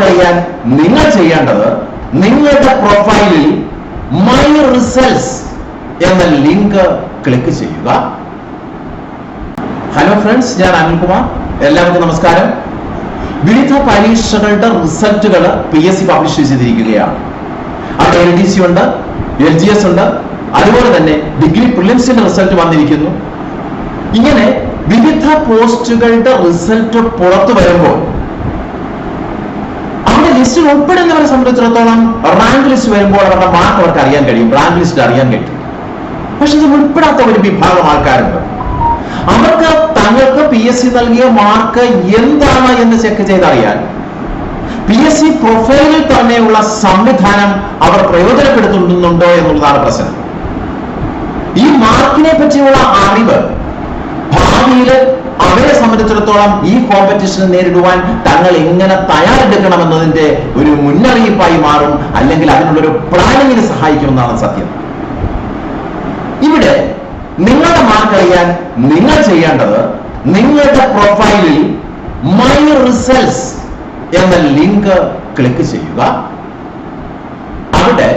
അറിയാൻ നിങ്ങൾ ചെയ്യേണ്ടത് നിങ്ങളുടെ പ്രൊഫൈലിൽ മൈ റിസൾട്ട്സ് എന്ന ലിങ്ക് ക്ലിക്ക് ചെയ്യുക. ഹലോ ഫ്രണ്ട്സ് ഞാൻ അനിൽകുമാർ. എല്ലാവർക്കും നമസ്കാരം. വിവിധ പരീക്ഷകളുടെ റിസൾട്ടുകൾ പി എസ് സി പബ്ലിഷ് ചെയ്തിരിക്കുകയാണ്. അവിടെ എൽ ഡി സി ഉണ്ട് എൽ ജി എസ് ഉണ്ട്. അതുപോലെ തന്നെ ഡിഗ്രി പ്രിലിംസിന്റെ റിസൾട്ട് വന്നിരിക്കുന്നു. ഇങ്ങനെ വിവിധ പോസ്റ്റുകളുടെ റിസൾട്ട് പുറത്തു വരുമ്പോൾ ലിസ്റ്റിൽ ഉൾപ്പെടുന്നവരെ സംബന്ധിച്ചിടത്തോളം റാങ്ക് ലിസ്റ്റ് വരുമ്പോൾ അവരുടെ മാർക്ക് അവർക്ക് അറിയാൻ കഴിയും. റാങ്ക് ലിസ്റ്റ് അറിയാൻ കഴിയും. പക്ഷെ ഇത് ഉൾപ്പെടാത്ത ഒരു വിഭാഗം ആൾക്കാരുണ്ട്. അവർക്ക് തങ്ങൾക്ക് പി എസ് സി നൽകിയ മാർക്ക് എന്താണ് എന്ന് ചെക്ക് ചെയ്തറിയാൻ പി എസ് സി പ്രൊഫൈലിൽ തന്നെയുള്ള സംവിധാനം അവർ പ്രയോജനപ്പെടുത്തുന്നുണ്ടോ എന്നുള്ളതാണ് പ്രശ്നം. ഈ മാർക്കിനെ പറ്റിയുള്ള അറിവ് ഭാവിയിൽ അവരെ സംബന്ധിച്ചിടത്തോളം ഈ കോമ്പറ്റീഷനെ നേരിടുവാൻ തങ്ങൾ എങ്ങനെ തയ്യാറെടുക്കണമെന്നതിന്റെ ഒരു മുന്നറിയിപ്പായി മാറും അല്ലെങ്കിൽ അതിനുള്ളൊരു പ്ലാനിങ്ങിന് സഹായിക്കുമെന്നാണ് സത്യം. ഇവിടെ നിങ്ങളുടെ മാർക്ക് അറിയാൻ നിങ്ങൾ ചെയ്യേണ്ടത് നിങ്ങളുടെ പ്രൊഫൈലിൽ മൈ റിസൾട്ട്സ് എന്ന ലിങ്ക് ക്ലിക്ക് ചെയ്യുക. അവിടെ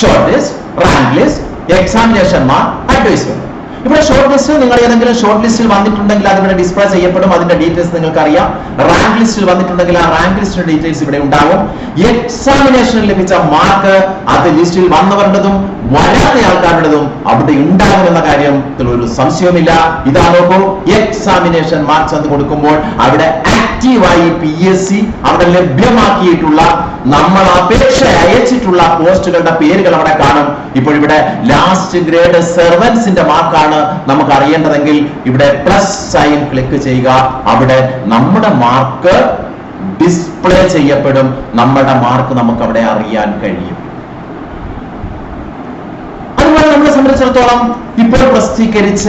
short list rank list examination mark advisement ഇവിടെ ഷോർട്ട് ലിസ്റ്റ് നിങ്ങൾ ഏതെങ്കിലും ഷോർട്ട് ലിസ്റ്റിൽ വന്നിട്ടുണ്ടെങ്കിൽ അത് ഇവിടെ ഡിസ്പ്ലേ ചെയ്യപ്പെടും. അതിന്റെ ഡീറ്റെയിൽസ് നിങ്ങൾക്ക് അറിയാം റാങ്ക് ലിസ്റ്റിൽ വന്നിട്ടുണ്ടെങ്കിൽ ആ റാങ്ക് ലിസ്റ്റിന്റെ ഡീറ്റെയിൽസ് ഇവിടെ ഉണ്ടാവും. എക്സാമിനേഷനിൽ ലഭിച്ച മാർക്ക് അത് ലിസ്റ്റിൽ വന്നവരുടേതും വരാത്ത ആൾക്കാരുടേതും അവിടെ ഉണ്ടാകും എന്ന കാര്യത്തിൽ ഒരു സംശയമില്ല ഇതാ നോക്കൂ. എക്സാമിനേഷൻ മാർക്ക് എന്ന് കൊടുക്കുമ്പോൾ അവിടെ ആക്റ്റീവായി പി എസ് സി അവിടെ ലഭ്യമാക്കിയിട്ടുള്ള നമ്മൾ അപേക്ഷ അയച്ചിട്ടുള്ള പോസ്റ്റുകളുടെ പേരുകൾ അവിടെ കാണും. ഇപ്പോൾ ഇവിടെ ലാസ്റ്റ് ഗ്രേഡ് സെർവൻസിന്റെ മാർക്കാണ് നമുക്ക് അറിയേണ്ടതെങ്കിൽ ഇവിടെ പ്ലസ് സൈൻ ക്ലിക്ക് ചെയ്യുക. അവിടെ നമ്മുടെ മാർക്ക് ഡിസ്പ്ലേ ചെയ്യപ്പെടും. നമ്മുടെ മാർക്ക് നമുക്ക് അവിടെ അറിയാൻ കഴിയും. അതുപോലെ നമ്മളെ സംബന്ധിച്ചിടത്തോളം ഇപ്പോൾ പ്രസിദ്ധീകരിച്ച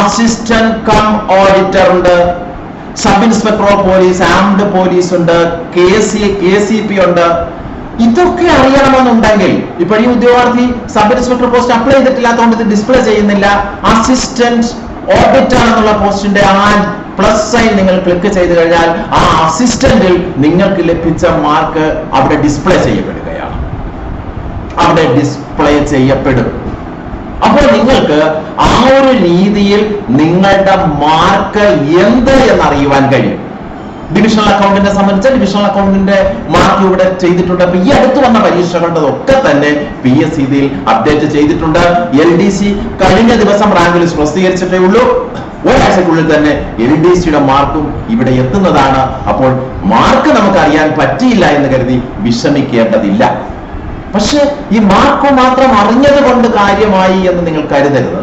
അസിസ്റ്റന്റ് കം ഓഡിറ്റർ ഉണ്ട്. Sub inspector of police armed police ഉണ്ട് K C K C P ഉണ്ട്. ഇതൊക്കെ അറിയണമെന്നുണ്ടെങ്കിൽ ഇപ്പൊ ഈ ഉദ്യോഗാർത്ഥി സബ് ഇൻസ്പെക്ടർ പോസ്റ്റ് അപ്ലൈ ചെയ്തിട്ടില്ലാത്തതുകൊണ്ട് ഇത് ഡിസ്പ്ലേ ചെയ്യുന്നില്ല. അസിസ്റ്റന്റ് ഓഡിറ്റർ എന്നുള്ള പോസ്റ്റിന്റെ ആ പ്ലസ് സൈൻ നിങ്ങൾ ക്ലിക്ക് ചെയ്ത് കഴിഞ്ഞാൽ ആ അസിസ്റ്റന്റിൽ നിങ്ങൾക്ക് ലഭിച്ച മാർക്ക് അവിടെ ഡിസ്പ്ലേ ചെയ്യപ്പെടുകയാണ്. അവിടെ ഡിസ്പ്ലേ ചെയ്യപ്പെടും. അപ്പോൾ നിങ്ങൾക്ക് ആ ഒരു രീതിയിൽ നിങ്ങളുടെ മാർക്ക് എന്ത് എന്നറിയുവാൻ കഴിയും. ഡിവിഷണൽ അക്കൗണ്ടിനെ സംബന്ധിച്ച് ഡിവിഷണൽ അക്കൗണ്ടിന്റെ മാർക്ക് ഇവിടെ ചെയ്തിട്ടുണ്ട്. അപ്പൊ ഈ അടുത്ത് വന്ന പരീക്ഷകളുടെ ഒക്കെ തന്നെ പി എസ് സി ഇതിൽ അപ്ഡേറ്റ് ചെയ്തിട്ടുണ്ട്. എൽ ഡി സി കഴിഞ്ഞ ദിവസം റാങ്ക് ലിസ്റ്റ് പ്രസിദ്ധീകരിച്ചിട്ടേ ഉള്ളൂ. ഒരാഴ്ചക്കുള്ളിൽ തന്നെ എൽ ഡി സിയുടെ മാർക്കും ഇവിടെ എത്തുന്നതാണ്. അപ്പോൾ മാർക്ക് നമുക്ക് അറിയാൻ പറ്റിയില്ല എന്ന് കരുതി വിഷമിക്കേണ്ടതില്ല. പക്ഷെ ഈ മാർക്ക് മാത്രം അറിഞ്ഞത് കൊണ്ട് കാര്യമായി എന്ന് നിങ്ങൾ കരുതരുത്.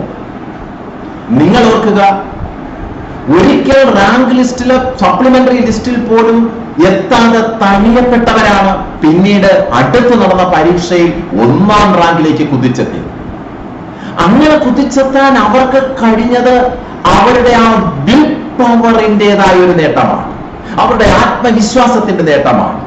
നിങ്ങൾ ഓർക്കുക ഒരിക്കൽ റാങ്ക് ലിസ്റ്റിൽ സപ്ലിമെന്ററി ലിസ്റ്റിൽ പോലും എത്താതെ തനിയപ്പെട്ടവരാണ് പിന്നീട് അടുത്ത് നടന്ന പരീക്ഷയിൽ ഒന്നാം റാങ്കിലേക്ക് കുതിച്ചെത്തി അങ്ങനെ കുതിച്ചെത്താൻ അവർക്ക് കഴിഞ്ഞത് അവരുടെ ആ വിൽ പവറിന്റെതായ ഒരു നേട്ടമാണ്. അവരുടെ ആത്മവിശ്വാസത്തിന്റെ നേട്ടമാണ്.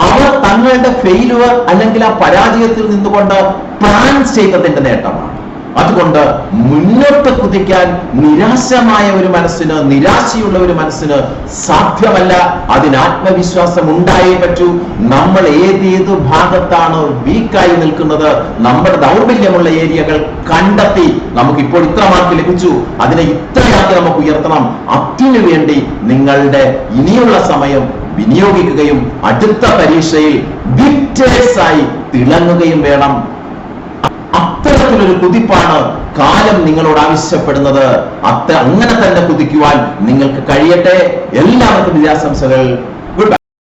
അവർ തങ്ങളുടെ ഫെയിലുവർ അല്ലെങ്കിൽ ആ പരാജയത്തിൽ നിന്നുകൊണ്ട് പ്ലാൻ ചെയ്തതിന്റെ നേട്ടമാണ്. അതുകൊണ്ട് മുന്നോട്ട് കുതിക്കാൻ നിരാശമായ ഒരു മനസ്സിന് നിരാശയുള്ള ഒരു മനസ്സിന് സാധ്യമല്ല. അതിന് ആത്മവിശ്വാസം ഉണ്ടായേ പറ്റൂ. നമ്മൾ ഏതേത് ഭാഗത്താണ് വീക്കായി നിൽക്കുന്നത് നമ്മുടെ ദൗർബല്യമുള്ള ഏരിയകൾ കണ്ടെത്തി നമുക്ക് ഇപ്പോൾ ഇത്ര മാർക്ക് ലഭിച്ചു. അതിനെ ഇത്രയാക്കി നമുക്ക് ഉയർത്തണം. അതിനു വേണ്ടി നിങ്ങളുടെ ഇനിയുള്ള സമയം വിനിയോഗിക്കുകയും അടുത്ത പരീക്ഷയിൽ വിക്ടേഴ്സ് ആയി തിളങ്ങുകയും വേണം. അത്തരത്തിലൊരു കുതിപ്പാണ് കാലം നിങ്ങളോട് ആവശ്യപ്പെടുന്നത്. അത്ര അങ്ങനെ തന്നെ കുതിക്കുവാൻ നിങ്ങൾക്ക് കഴിയട്ടെ. എല്ലാവർക്കും വിദ്യാശംസകൾ